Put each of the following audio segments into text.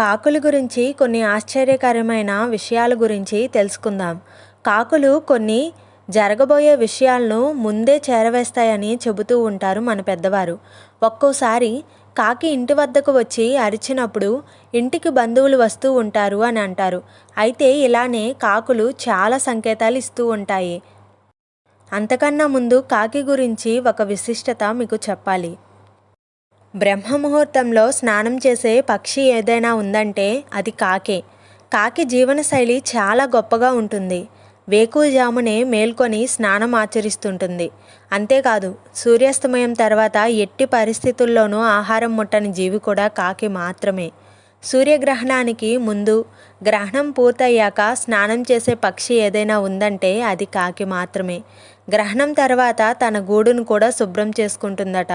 కాకుల గురించి కొన్ని ఆశ్చర్యకరమైన విషయాల గురించి తెలుసుకుందాం. కాకులు కొన్ని జరగబోయే విషయాలను ముందే చేరవేస్తాయని చెబుతూ ఉంటారు మన పెద్దవారు. ఒక్కోసారి కాకి ఇంటి వద్దకు వచ్చి అరిచినప్పుడు ఇంటికి బంధువులు వస్తూ ఉంటారు అని అంటారు. అయితే ఇలానే కాకులు చాలా సంకేతాలు ఇస్తూ ఉంటాయి. అంతకన్నా ముందు కాకి గురించి ఒక విశిష్టత మీకు చెప్పాలి. బ్రహ్మ ముహూర్తంలో స్నానం చేసే పక్షి ఏదైనా ఉందంటే అది కాకే. కాకి జీవనశైలి చాలా గొప్పగా ఉంటుంది. వేకువజామునే మేల్కొని స్నానం ఆచరిస్తుంటుంది. అంతేకాదు సూర్యాస్తమయం తర్వాత ఎట్టి పరిస్థితుల్లోనూ ఆహారం ముట్టని జీవి కూడా కాకి మాత్రమే. సూర్యగ్రహణానికి ముందు గ్రహణం పూర్తయ్యాక స్నానం చేసే పక్షి ఏదైనా ఉందంటే అది కాకి మాత్రమే. గ్రహణం తర్వాత తన గూడును కూడా శుభ్రం చేసుకుంటుందట.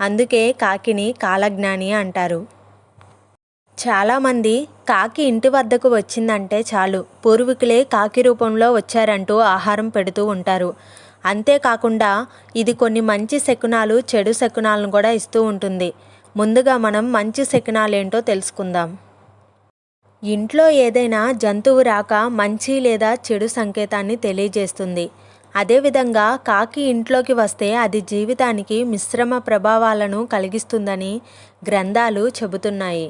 అందుకే కాకిని కాలజ్ఞాని అంటారు. చాలామంది కాకి ఇంటి వద్దకు వచ్చిందంటే చాలు పూర్వీకులే కాకి రూపంలో వచ్చారంటూ ఆహారం పెడుతూ ఉంటారు. అంతేకాకుండా ఇది కొన్ని మంచి శకునాలు చెడు శకునాలను కూడా ఇస్తూ ఉంటుంది. ముందుగా మనం మంచి శకునాలేంటో తెలుసుకుందాం. ఇంట్లో ఏదైనా జంతువు రాక మంచి లేదా చెడు సంకేతాన్ని తెలియజేస్తుంది. అదేవిధంగా కాకి ఇంట్లోకి వస్తే అది జీవితానికి మిశ్రమ ప్రభావాలను కలిగిస్తుందని గ్రంథాలు చెబుతున్నాయి.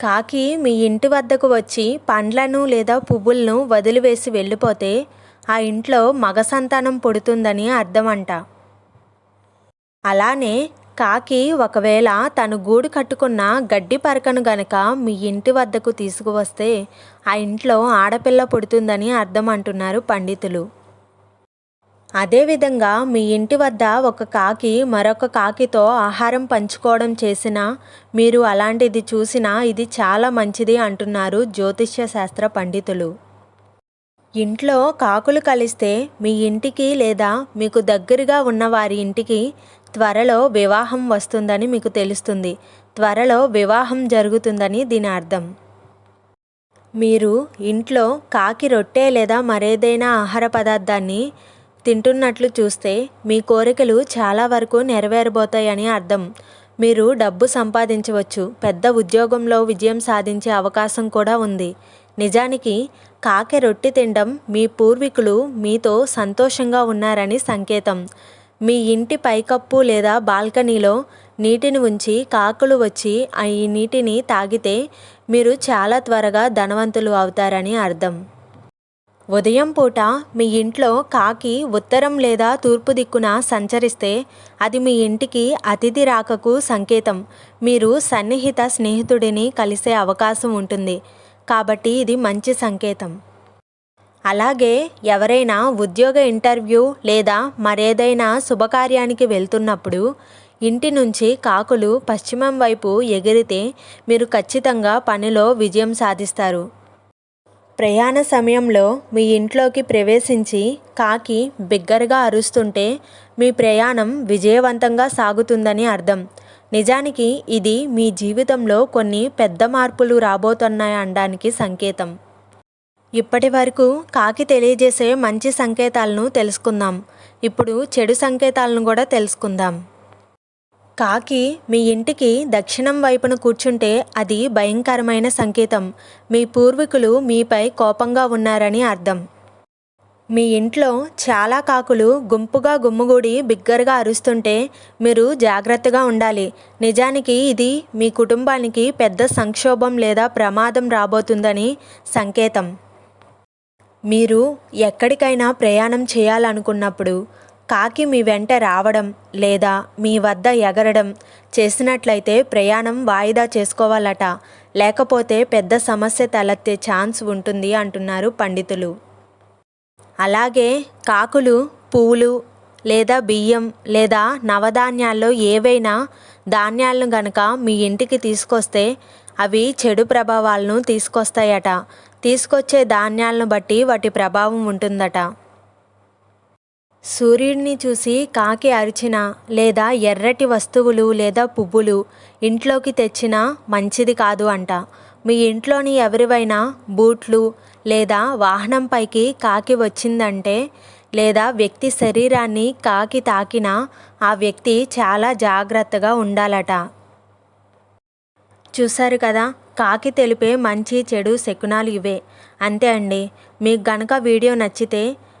కాకి మీ ఇంటి వద్దకు వచ్చి పండ్లను లేదా పువ్వులను వదిలివేసి వెళ్ళిపోతే ఆ ఇంట్లో మగ సంతానం పుడుతుందని అర్థమంట. అలానే కాకి ఒకవేళ తను గూడు కట్టుకున్న గడ్డి పరకను గనక మీ ఇంటి వద్దకు తీసుకువస్తే ఆ ఇంట్లో ఆడపిల్ల పుడుతుందని అర్థం అంటున్నారు పండితులు. అదేవిధంగా మీ ఇంటి వద్ద ఒక కాకి మరొక కాకితో ఆహారం పంచుకోవడం చేసినా మీరు అలాంటిది చూసినా ఇది చాలా మంచిది అంటున్నారు జ్యోతిష్య శాస్త్ర పండితులు. ఇంట్లో కాకులు కలిస్తే మీ ఇంటికి లేదా మీకు దగ్గరగా ఉన్న వారి ఇంటికి త్వరలో వివాహం వస్తుందని మీకు తెలుస్తుంది. త్వరలో వివాహం జరుగుతుందని దీని అర్థం. మీరు ఇంట్లో కాకి రొట్టె లేదా మరేదైనా ఆహార పదార్థాన్ని తింటున్నట్లు చూస్తే మీ కోరికలు చాలా వరకు నెరవేరబోతాయని అర్థం. మీరు డబ్బు సంపాదించవచ్చు పెద్ద ఉద్యోగంలో విజయం సాధించే అవకాశం కూడా ఉంది. నిజానికి కాకి రొట్టి తినడం మీ పూర్వీకులు మీతో సంతోషంగా ఉన్నారని సంకేతం. మీ ఇంటి పైకప్పు లేదా బాల్కనీలో నీటిని ఉంచి కాకులు వచ్చి ఆ ఈ నీటిని తాగితే మీరు చాలా త్వరగా ధనవంతులు అవుతారని అర్థం. ఉదయం పూట మీ ఇంట్లో కాకి ఉత్తరం లేదా తూర్పు దిక్కున సంచరిస్తే అది మీ ఇంటికి అతిథి రాకకు సంకేతం. మీరు సన్నిహిత స్నేహితుడిని కలిసే అవకాశం ఉంటుంది. కాబట్టి ఇది మంచి సంకేతం. అలాగే ఎవరైనా ఉద్యోగ ఇంటర్వ్యూ లేదా మరేదైనా శుభకార్యానికి వెళ్తున్నప్పుడు ఇంటి నుంచి కాకులు పశ్చిమం వైపు ఎగిరితే మీరు ఖచ్చితంగా పనిలో విజయం సాధిస్తారు. ప్రయాణ సమయంలో మీ ఇంట్లోకి ప్రవేశించి కాకి బిగ్గరగా అరుస్తుంటే మీ ప్రయాణం విజయవంతంగా సాగుతుందని అర్థం. నిజానికి ఇది మీ జీవితంలో కొన్ని పెద్ద మార్పులు రాబోతున్నాయి అనడానికి సంకేతం. ఇప్పటి వరకు కాకి తెలియజేసే మంచి సంకేతాలను తెలుసుకుందాం. ఇప్పుడు చెడు సంకేతాలను కూడా తెలుసుకుందాం. కాకి మీ ఇంటికి దక్షిణం వైపున కూర్చుంటే అది భయంకరమైన సంకేతం. మీ పూర్వీకులు మీపై కోపంగా ఉన్నారని అర్థం. మీ ఇంట్లో చాలా కాకులు గుంపుగా గుమ్ముగూడి బిగ్గరగా అరుస్తుంటే మీరు జాగ్రత్తగా ఉండాలి. నిజానికి ఇది మీ కుటుంబానికి పెద్ద సంక్షోభం లేదా ప్రమాదం రాబోతుందని సంకేతం. మీరు ఎక్కడికైనా ప్రయాణం చేయాలనుకున్నప్పుడు కాకి మీ వెంట రావడం లేదా మీ వద్ద ఎగరడం చేసినట్లయితే ప్రయాణం వాయిదా చేసుకోవాలట. లేకపోతే పెద్ద సమస్య తలెత్తే ఛాన్స్ ఉంటుంది అంటున్నారు పండితులు. అలాగే కాకులు పువ్వులు లేదా బియ్యం లేదా నవధాన్యాల్లో ఏవైనా ధాన్యాలను గనక మీ ఇంటికి తీసుకొస్తే అవి చెడు ప్రభావాలను తీసుకొస్తాయట. తీసుకొచ్చే ధాన్యాలను బట్టి వాటి ప్రభావం ఉంటుందట. సూర్యుడిని చూసి కాకి అరిచిన లేదా ఎర్రటి వస్తువులు లేదా పువ్వులు ఇంట్లోకి తెచ్చినా మంచిది కాదు అంట. మీ ఇంట్లోని ఎవరివైనా బూట్లు లేదా వాహనంపైకి కాకి వచ్చిందంటే లేదా వ్యక్తి శరీరాన్ని కాకి తాకినా ఆ వ్యక్తి చాలా జాగ్రత్తగా ఉండాలట. చూశారు కదా కాకి తెలిపే మంచి చెడు శకునాలు ఇవే. అంతే అండి. మీకు గనక వీడియో నచ్చితే